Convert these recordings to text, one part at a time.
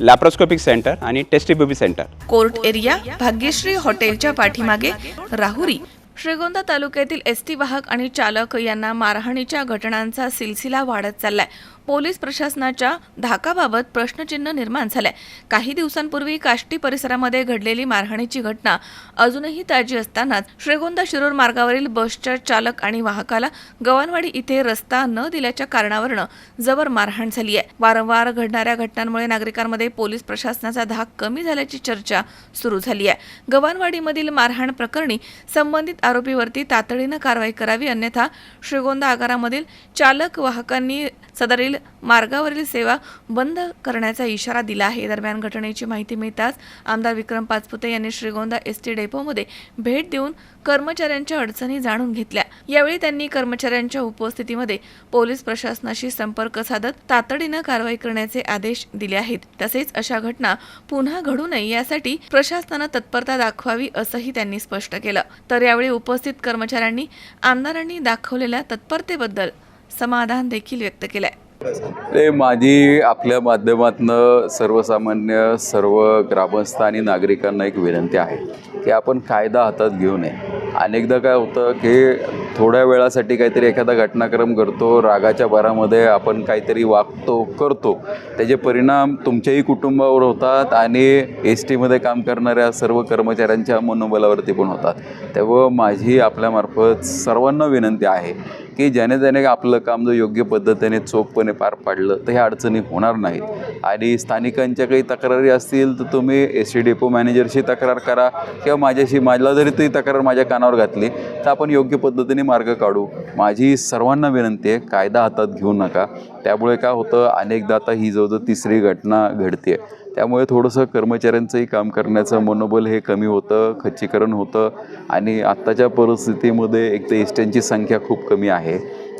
Laparoscopic centre आणि test tube baby centre court area Bhagyashree हॉटेलच्या पाठीमागे राहुरी श्रीगोंदा तालुक्यातील एसटी वाहक आणि चालक यांना मारहाणीच्या घटनांचा सिलसिला वाढत चाललाय. पोलीस प्रशासनाच्या धाकाबाबत प्रश्नचिन्ह निर्माण झालंय. काही दिवसांपूर्वी काष्टी परिसरामध्ये घडलेली मारहाणीची घटना अजूनही ताजी असतानाच श्रीगोंदा शिरूर मार्गावरील बसच्या चालक आणि वाहकाला गव्हाणवाडी इथे रस्ता न दिल्याच्या कारणावरनं जबर मारहाण झाली आहे. वारंवार घडणाऱ्या घटनांमुळे नागरिकांमध्ये पोलीस प्रशासनाचा धाक कमी झाल्याची चर्चा सुरू झाली आहे. गव्हाणवाडीमधील मारहाण प्रकरणी संबंधित आरोपीवरती तातडीनं कारवाई करावी अन्यथा श्रीगोंदा आगारामधील चालक वाहकांनी सदरील मार्गावरील सेवा बंद करण्याचा इशारा दिला आहे. दरम्यान घटनेची माहिती मिळताच आमदार विक्रम पाचपुते यांनी श्रीगोंदा एस टी डेपोमध्ये भेट देऊन कर्मचाऱ्यांच्या अडचणी जाणून घेतल्या. यावेळी त्यांनी कर्मचाऱ्यांच्या उपस्थितीमध्ये पोलीस प्रशासनाशी संपर्क साधत तातडीनं कारवाई करण्याचे आदेश दिले आहेत. तसेच अशा घटना पुन्हा घडू नये यासाठी प्रशासनानं तत्परता दाखवावी असंही त्यांनी स्पष्ट केलं. तर यावेळी उपस्थित कर्मचाऱ्यांनी आमदारांनी दाखवलेल्या तत्परतेबद्दल समाधान देखील व्यक्त केलंय. ते माझी आपल्या माध्यमातनं सर्वसामान्य सर्व ग्रामस्थ आणि नागरिकांना एक विनंती आहे की आपण कायदा हातात घेऊ नये. अनेकदा काय होतं की थोड्या वेळासाठी काहीतरी एखादा घटनाक्रम करतो रागाच्या भरामध्ये आपण काहीतरी वागतो करतो. त्याचे परिणाम तुमच्याही कुटुंबावर होतात आणि एस टीमध्ये काम करणाऱ्या सर्व कर्मचाऱ्यांच्या मनोबलावरती पण होतात. तेव्हा माझी आपल्यामार्फत सर्वांना विनंती आहे की ज्याने त्याने आपलं काम जर योग्य पद्धतीने चोखपणे पार पाडलं तर ह्या अडचणी होणार नाहीत. आणि स्थानिकांच्या काही तक्रारी असतील तर तुम्ही एस टी डेपो मॅनेजरशी तक्रार करा किंवा माझ्याशी माझ्या जरी ती तक्रार माझ्या कानावर घातली तर आपण योग्य पद्धतीने मार्ग काढू. माझी सर्वांना विनंती आहे कायदा हातात घेऊ नका. त्यामुळे काय होतं अनेकदा आता ही जवळजवळ तिसरी घटना घडते त्यामुळे थोडंसं कर्मचाऱ्यांचंही काम करण्याचं मनोबल हे कमी होतं खच्चीकरण होतं आणि आत्ताच्या परिस्थितीमध्ये एक तर एसट्यांची संख्या खूप कमी आहे.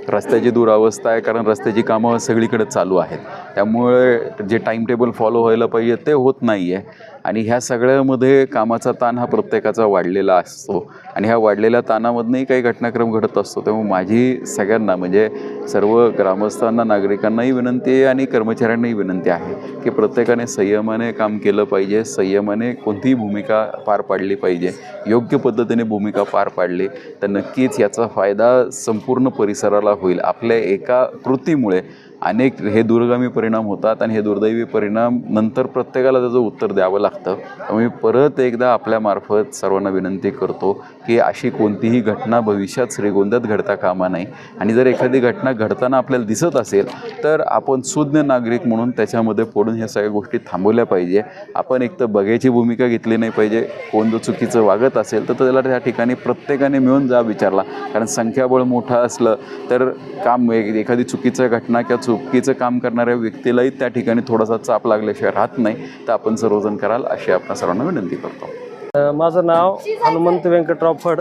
रस्त्याची दुरावस्था आहे कारण रस्त्याची कामं सगळीकडे चालू आहेत. त्यामुळे जे टाईम टेबल फॉलो व्हायला पाहिजे ते होत नाही आहे आणि ह्या सगळ्यामध्ये कामाचा ताण हा प्रत्येकाचा वाढलेला असतो. आणि ह्या वाढलेल्या ताणामधनंही काही घटनाक्रम घडत असतो. त्यामुळे माझी सगळ्यांना म्हणजे सर्व ग्रामस्थांना नागरिकांनाही विनंती आहे आणि कर्मचाऱ्यांनाही विनंती आहे की प्रत्येकाने संयमाने काम केलं पाहिजे. संयमाने कोणतीही भूमिका पार पाडली पाहिजे. योग्य पद्धतीने भूमिका पार पाडली तर नक्कीच याचा फायदा संपूर्ण परिसराला होईल. आपल्या एका कृतीमुळे अनेक हे दूरगामी परिणाम होतात आणि हे दुर्दैवी परिणाम नंतर प्रत्येकाला त्याचं उत्तर द्यावं लागतं. त्यामुळे मी परत एकदा आपल्यामार्फत सर्वांना विनंती करतो की अशी कोणतीही घटना भविष्यात श्रीगोंद्यात घडता कामा नाही आणि जर एखादी घटना घडताना आपल्याला दिसत असेल तर आपण सुज्ञ नागरिक म्हणून त्याच्यामध्ये पडून ह्या सगळ्या गोष्टी थांबवल्या पाहिजे. आपण एक तर बघायची भूमिका घेतली नाही पाहिजे. कोण जर चुकीचं वागत असेल तर त्याला त्या ठिकाणी प्रत्येकाने मिळून जा विचारला. कारण संख्याबळ मोठं असलं तर काम एखादी चुकीचं घटना किंवा चुकीचं काम करणाऱ्या व्यक्तीलाही त्या ठिकाणी थोडासा चाप लागल्याशिवाय राहत नाही. तर आपण सर्वजण कराल अशी आपण सर्वांना विनंती करतो. माझं नाव हनुमंत व्यंकटराव फड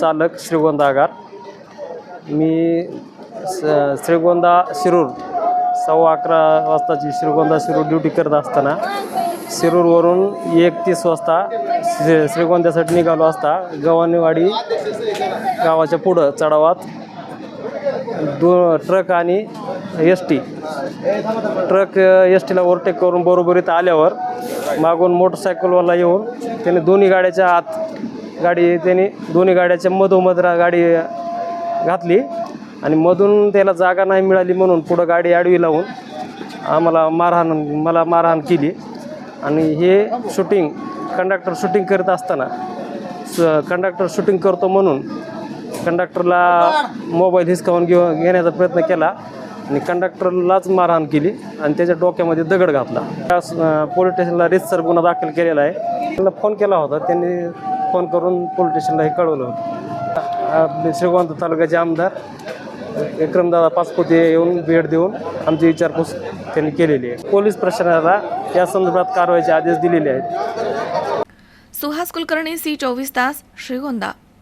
चालक श्रीगोंदा आगार. मी स श्रीगोंदा शिरूर सव्वा अकरा वाजताची श्रीगोंदा शिरूर ड्युटी करत असताना शिरूरवरून एक तीस वाजता श्री श्रीगोंद्यासाठी निघालो असता गव्हाणीवाडी गावाच्या पुढं चढावात दो ट्रक आणि एस टी ट्रक एस टीला ओव्हरटेक करून बरोबर इथं आल्यावर मागून मोटरसायकलवाला येऊन त्याने दोन्ही गाड्याच्या आत गाडी त्याने दोन्ही गाड्याच्या मधोमध गाडी घातली आणि मधून त्याला जागा नाही मिळाली म्हणून पुढं गाडी आडवी लावून आम्हाला मारहाण मला मारहाण केली. आणि हे शूटिंग कंडक्टर शूटिंग करत असताना कंडक्टर शूटिंग करतो म्हणून कंडक्टरला मोबाईल हिसकावून घेऊ घेण्याचा प्रयत्न केला. आणि कंडक्टरलाच मारहाण केली आणि त्याच्या डोक्यामध्ये दगड घातला. त्या पोलीस स्टेशनला रितसर गुन्हा दाखल केलेला आहे. त्यांना फोन केला होता. त्यांनी फोन करून पोलीस स्टेशनला हे कळवलं होतं. आपले श्रीगोंदा तालुक्याचे आमदार विक्रमदादा पाचपुते येऊन भेट देऊन आमची विचारपूस त्यांनी केलेली आहे. पोलीस प्रशासनाला या संदर्भात कारवाईचे आदेश दिलेले आहेत. सुहास कुलकर्णी सी चोवीस तास श्रीगोंदा.